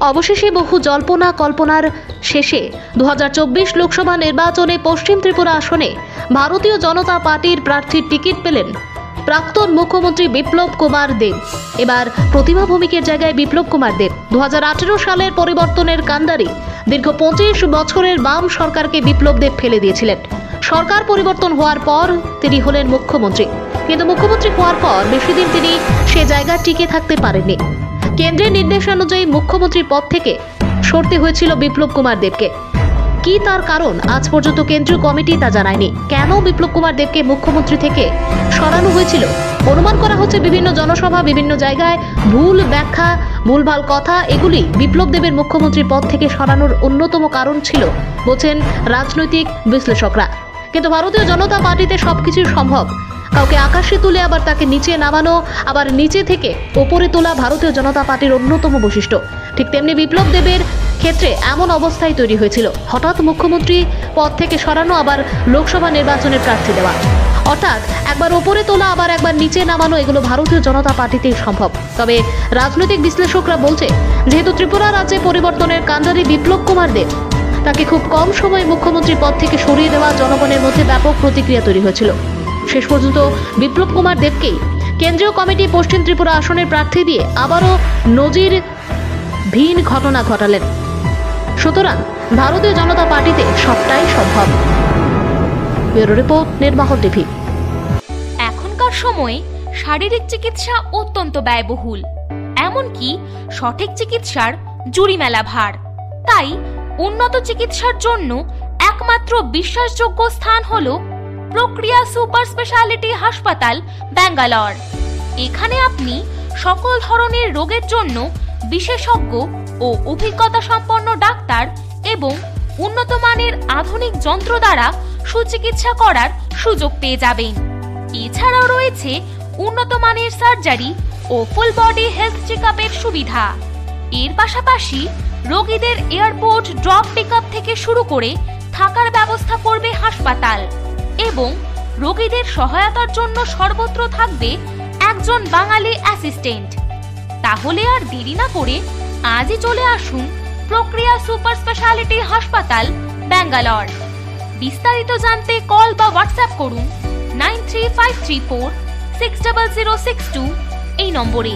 অবশেষে বহু জল্পনা কল্পনার শেষে দু হাজার চব্বিশ লোকসভা নির্বাচনে পশ্চিম ত্রিপুরা আসনে ভারতীয় জনতা পার্টির প্রার্থীর টিকিট পেলেন প্রাক্তন মুখ্যমন্ত্রী বিপ্লব কুমার দেব। এবার প্রতিভা ভৌমিকের জায়গায় বিপ্লব কুমার দেব। দু হাজার আঠেরো সালের পরিবর্তনের কান্ডারি দীর্ঘ পঁচিশ বছরের বাম সরকারকে বিপ্লব দেব ফেলে দিয়েছিলেন। সরকার পরিবর্তন হওয়ার পর তিনি হলেন মুখ্যমন্ত্রী। কিন্তু মুখ্যমন্ত্রী হওয়ার পর বেশি দিন তিনি সে জায়গায় টিকে থাকতে পারেননি। কেন্দ্রের নির্দেশানুযায়ী মুখ্যমন্ত্রীর পদ থেকে সরতে হয়েছিল বিপ্লব কুমার দেবকে। কি তার কারণ? আজ পর্যন্ত কেন্দ্রীয় কমিটি তা জানায়নি। কেন বিপ্লব কুমার দেবকে মুখ্যমন্ত্রী থেকে সরানো হয়েছিল? অনুমান করা হচ্ছে বিভিন্ন জনসভা, বিভিন্ন জায়গায় ভুল ব্যাখ্যা, ভুলভাল কথা, এগুলি বিপ্লব দেবের মুখ্যমন্ত্রী পদ থেকে সরানোর অন্যতম কারণ ছিল, বলছেন রাজনৈতিক বিশ্লেষকরা। কিন্তু ভারতীয় জনতা পার্টিতে সবকিছুই সম্ভব। কাউকে আকাশে তুলে আবার তাকে নিচে নামানো, আবার নিচে থেকে ওপরে তোলা ভারতীয় জনতা পার্টির অন্যতম বৈশিষ্ট্য। ঠিক তেমনি বিপ্লব দেবের ক্ষেত্রে এমন অবস্থাই তৈরি হয়েছিল। হঠাৎ মুখ্যমন্ত্রী পদ থেকে সরানো, আবার লোকসভা নির্বাচনের প্রার্থী দেওয়া। অর্থাৎ একবার ওপরে তোলা, আবার একবার নিচে নামানো, এগুলো ভারতীয় জনতা পার্টিতেই সম্ভব। তবে রাজনৈতিক বিশ্লেষকরা বলছে, যেহেতু ত্রিপুরা রাজ্যে পরিবর্তনের কাণ্ডারি বিপ্লব কুমার দেব, তাকে খুব কম সময়ে মুখ্যমন্ত্রী পদ থেকে সরিয়ে দেওয়া জনগণের মধ্যে ব্যাপক প্রতিক্রিয়া তৈরি হয়েছিল। শেষ পর্যন্ত বিপ্লব কুমার দেবকেই কেন্দ্রীয় কমিটি পশ্চিম ত্রিপুরা আসনের প্রার্থী দিয়ে আবারও নজির ভিন ঘটনা ঘটালেন। সুতরাং ভারতীয় জনতা পার্টিতে সবটাই সম্ভব। Bureau report TV. এখনকার সময়ে শারীরিক চিকিৎসা অত্যন্ত ব্যয়বহুল, এমনকি সঠিক চিকিৎসার জুরি মেলা ভার। তাই উন্নত চিকিৎসার জন্য একমাত্র বিশ্বাসযোগ্য স্থান হল প্রক্রিয়া সুপার স্পেশালিটি হাসপাতাল, ব্যাঙ্গালোর। এখানে আপনি সকল ধরনের রোগের জন্য বিশেষজ্ঞ ও অভিজ্ঞতা সম্পন্ন ডাক্তার এবং উন্নত মানের আধুনিক যন্ত্র দ্বারা সুচিকিৎসা করার সুযোগ পেয়ে যাবেন। এছাড়াও রয়েছে উন্নত মানের সার্জারি ও ফুল বডি হেলথ চেকআপের সুবিধা। এর পাশাপাশি রোগীদের এয়ারপোর্ট ড্রপ পিকআপ থেকে শুরু করে থাকার ব্যবস্থা করবে হাসপাতাল। এবং রোগীদের সহায়তার জন্য সর্বত্র থাকবে একজন বাঙালি অ্যাসিস্ট্যান্ট তাহলে আর দেরি না করে আজই চলে আসুন প্রক্রিয়া সুপার স্পেশালিটি হাসপাতাল, ব্যাঙ্গালোর। বিস্তারিত জানতে কল বা হোয়াটসঅ্যাপ করুন nine three five three four six double zero six two এই নম্বরে।